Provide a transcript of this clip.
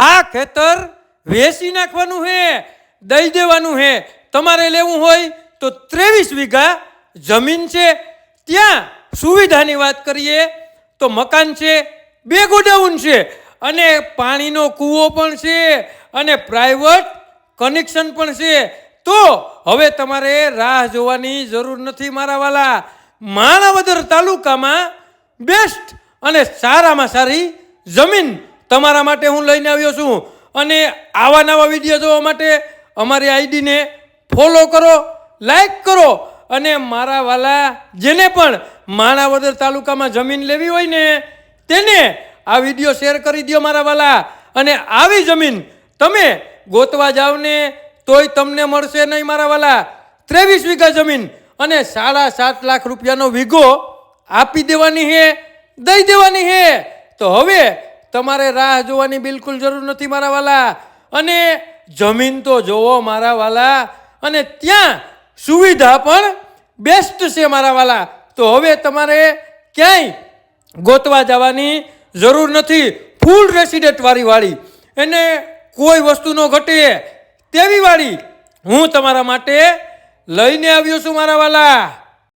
આ ખેતર વેચી નાખવાનું છે દઈ દેવાનું છે તમારે લેવું હોય તો ત્રેવીસ વીઘા જમીન છે. ત્યાં સુવિધાની વાત કરીએ તો મકાન છે, બે ગોડાઉન છે અને પાણીનો કૂવો પણ છે અને પ્રાઇવેટ કનેક્શન પણ છે. તો હવે તમારે રાહ જોવાની જરૂર નથી મારા વાલા માણાવદર તાલુકામાં બેસ્ટ અને સારામાં સારી જમીન તમારા માટે હું લઈને આવ્યો છું. અને આવા નવા વીડિયો જોવા માટે અમારી આઈડીને ફોલો કરો, લાઈક કરો. અને મારા વાલા જેને પણ માણાવદર તાલુકામાં જમીન લેવી હોય ને, તેને આ વીડિયો શેર કરી દો મારા વાલા. અને આવી જમીન તમે ગોતવા જાઓ ને, તોય તમને મળશે નહીં મારા વાલા. ત્રેવીસ વીઘા જમીન અને સાડા સાત લાખ રૂપિયાનો વીઘો આપી દેવાની હે, દઈ દેવાની હે. તો હવે તમારે રાહ જોવાની બિલકુલ જરૂર નથી મારા વાલા. અને જમીન તો જોવો મારા વાલા. અને ત્યાં સુવિધા પણ બેસ્ટ છે મારા વાલા. તો હવે તમારે ક્યાંય ગોતવા જવાની જરૂર નથી. ફૂલ રેસિડેન્ટ વાળી વાળી. એને કોઈ વસ્તુ ન ઘટે. તેવી વાળી હું તમારા માટે લઈને આવ્યો છું મારા વાલા.